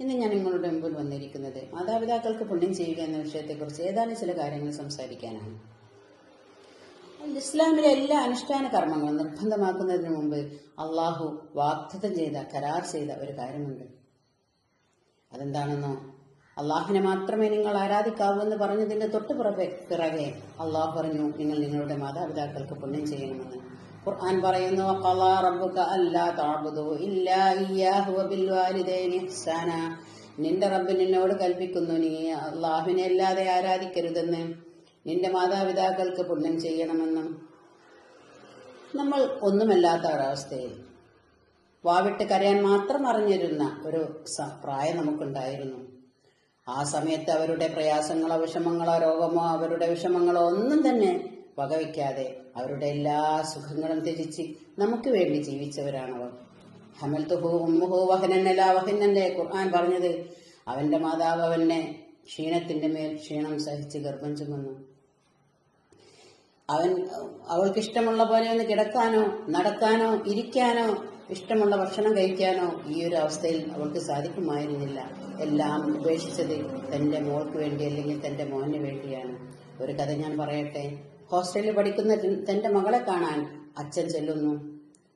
ഇന്ന് ഞാൻ നിങ്ങളുടെ മുമ്പിൽ വന്നിരിക്കുന്നത് മാതാപിതാക്കൾക്ക് പുണ്യം ചെയ്യുക എന്ന വിഷയത്തെക്കുറിച്ച് ഏതാനും ചില കാര്യങ്ങൾ സംസാരിക്കാനാണ്. ഇസ്ലാമിലെ എല്ലാ അനുഷ്ഠാന കർമ്മങ്ങളും നിർബന്ധമാക്കുന്നതിന് മുമ്പ് അള്ളാഹു വാഗ്ദത്തം ചെയ്ത കരാർ ചെയ്ത ഒരു കാര്യമുണ്ട്. അതെന്താണെന്നോ? അള്ളാഹിനെ മാത്രമേ നിങ്ങൾ ആരാധിക്കാവൂ എന്ന് പറഞ്ഞതിന്റെ തൊട്ടു പുറകെ പിറകെ അള്ളാഹു പറഞ്ഞു നിങ്ങൾ നിങ്ങളുടെ മാതാപിതാക്കൾക്ക് പുണ്യം ചെയ്യണമെന്ന്. ഖുർആൻ പറയുന്നു "വഖളാ റബ്ബുക അല്ലാ തഅബുദു ഇല്ലാ ഇയ്യാഹു വബിൽ വാലിദൈനി ഇഹ്സാന. നിന്റെ റബ്ബ് നിന്നോട് കൽപ്പിക്കുന്നു നീ അള്ളാഹുവിനെ അല്ലാതെ ആരാധിക്കരുതെന്ന്. നിന്റെ മാതാപിതാക്കൾക്ക് പുണ്യം ചെയ്യണമെന്നും. നമ്മൾ ഒന്നുമല്ലാത്ത ഒരവസ്ഥയിൽ വാവിട്ട് കരയാൻ മാത്രം അറിഞ്ഞിരുന്ന ഒരു പ്രായം നമുക്കുണ്ടായിരുന്നു. ആ സമയത്ത് അവരുടെ പ്രയാസങ്ങളോ വിഷമങ്ങളോ രോഗമോ അവരുടെ വിഷമങ്ങളോ ഒന്നും തന്നെ വകവയ്ക്കാതെ അവരുടെ എല്ലാ സുഖങ്ങളും ത്യജിച്ച് നമുക്ക് വേണ്ടി ജീവിച്ചവരാണവർ. ഹമൽത്തുഹു ഉമ്മുഹു വഹനന്റെ ഖുർആൻ പറഞ്ഞത്? അവന്റെ മാതാവ് അവനെ ക്ഷീണത്തിന്റെ മേൽ ക്ഷീണം സഹിച്ച് ഗർഭം ചുമന്നു. അവൻ അവൾക്ക് ഇഷ്ടമുള്ള പോലെ ഒന്ന് കിടക്കാനോ നടക്കാനോ ഇരിക്കാനോ ഇഷ്ടമുള്ള ഭക്ഷണം കഴിക്കാനോ ഈ ഒരു അവസ്ഥയിൽ അവൾക്ക് സാധിക്കുമായിരുന്നില്ല. എല്ലാം ഉപേക്ഷിച്ചത് തന്റെ മോൾക്ക് വേണ്ടി അല്ലെങ്കിൽ തന്റെ മോന് വേണ്ടിയാണ്. ഒരു കഥ ഞാൻ പറയട്ടെ? ഹോസ്റ്റലിൽ പഠിക്കുന്ന തന്റെ മകളെ കാണാൻ അച്ഛൻ ചെല്ലുന്നു.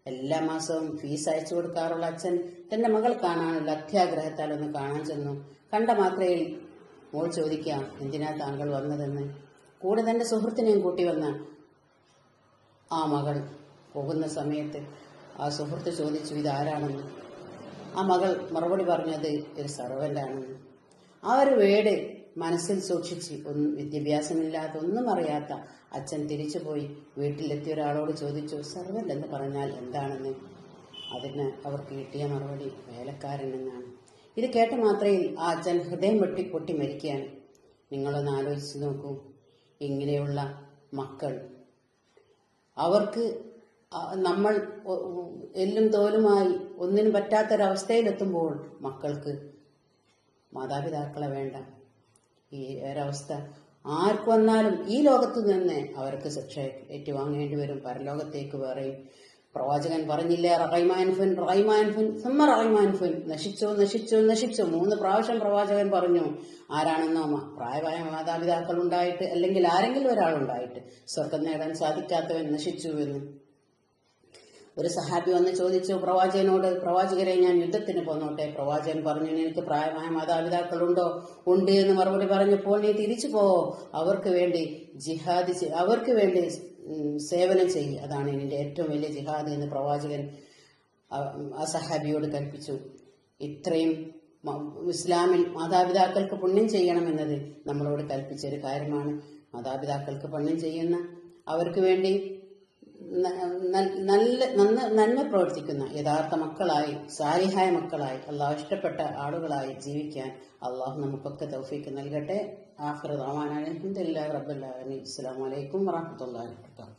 എല്ലാ മാസവും ഫീസ് അയച്ചു കൊടുക്കാറുള്ള അച്ഛൻ തന്റെ മകൾ കാണാനുള്ള അത്യാഗ്രഹത്താൽ ഒന്ന് കാണാൻ ചെന്നു. കണ്ട മാത്രയിൽ മോൾ ചോദിക്കാം എന്തിനാ താങ്കൾ വന്നതെന്ന്? കൂടെ തന്റെ സുഹൃത്തിനെയും കൂട്ടി വന്ന ആ മകൾ പോകുന്ന സമയത്ത് ആ സുഹൃത്ത് ചോദിച്ചു ഇതാരാണെന്ന്? ആ മകൾ മറുപടി പറഞ്ഞത് ഒരു സർവന്റാണെന്ന് ആ ഒരു വേട് മനസ്സിൽ സൂക്ഷിച്ച് ഒന്നും വിദ്യാഭ്യാസമില്ലാത്ത ഒന്നും അറിയാത്ത അച്ഛൻ തിരിച്ചുപോയി വീട്ടിലെത്തിയ ഒരാളോട് ചോദിച്ചു സർവന്റ് എന്ന് പറഞ്ഞാൽ എന്താണെന്ന്? അതിന് അവർക്ക് കിട്ടിയ മറുപടി വേലക്കാരൻ എന്നാണ്. ഇത് കേട്ട മാത്രയിൽ ആ അച്ഛൻ ഹൃദയം വെട്ടി പൊട്ടി മരിക്കുകയാണ്. നിങ്ങളൊന്ന് ആലോചിച്ച് നോക്കൂ. ഇങ്ങനെയുള്ള മക്കൾ അവർക്ക് നമ്മൾ എല്ലും തോലുമായി ഒന്നിനും പറ്റാത്തൊരവസ്ഥയിലെത്തുമ്പോൾ മക്കൾക്ക് മാതാപിതാക്കളെ വേണ്ട. ഈ ഒരവസ്ഥ. ആർക്ക് വന്നാലും ഈ ലോകത്ത് നിന്ന് അവർക്ക് ശിക്ഷ ഏറ്റുവാങ്ങേണ്ടി വരും. പരലോകത്തേക്ക് വേറെയും. പ്രവാചകൻ പറഞ്ഞില്ലേ റഹൈമാൻഫുൻ റഹൈമാൻഫുൻ സമ്മർ റഹൈമാൻഫുൻ നശിച്ചോ നശിച്ചോ നശിച്ചോ. മൂന്ന് പ്രാവശ്യം പ്രവാചകൻ പറഞ്ഞു ആരാണെന്നോ പ്രായമായ മാതാപിതാക്കൾ ഉണ്ടായിട്ട് അല്ലെങ്കിൽ ആരെങ്കിലും ഒരാളുണ്ടായിട്ട് സ്വർഗം നേടാൻ സാധിക്കാത്തവൻ നശിച്ചു എന്ന് ഒരു സഹാബി വന്ന് ചോദിച്ചു പ്രവാചകനോട് പ്രവാചകരെ ഞാൻ യുദ്ധത്തിന് പോന്നോട്ടെ? പ്രവാചകൻ പറഞ്ഞു എനിക്ക് പ്രായമായ മാതാപിതാക്കളുണ്ടോ? ഉണ്ട് എന്ന് മറുപടി പറഞ്ഞപ്പോൾ നീ തിരിച്ചു പോവോ അവർക്ക് വേണ്ടി ജിഹാദ് അവർക്ക് വേണ്ടി സേവനം ചെയ്യും. അതാണ് എന്റെ ഏറ്റവും വലിയ ജിഹാദ് എന്ന് പ്രവാചകൻ ആ- സഹാബിയോട് കൽപ്പിച്ചു. ഇത്രയും ഇസ്ലാമിൽ മാതാപിതാക്കൾക്ക് പുണ്യം ചെയ്യണമെന്നത് നമ്മളോട് കൽപ്പിച്ച ഒരു കാര്യമാണ്. മാതാപിതാക്കൾക്ക് പുണ്യം ചെയ്യുന്ന അവർക്ക് വേണ്ടി നല്ല നന്ന നന്മ പ്രവർത്തിക്കുന്ന യഥാർത്ഥ മക്കളായി സാലിഹായ മക്കളായി അള്ളാഹു ഇഷ്ടപ്പെട്ട ആളുകളായി ജീവിക്കാൻ അള്ളാഹു നമുക്കൊക്കെ തൗഫീക്ക് നൽകട്ടെ. ആഖിർ റഹ്മാൻ അലഹദില്ലാ റബ്ബുല്ലാലമി അസ്സാം വലൈക്കും വാഹമത്തല്ലാ വാബർക്കാത്തു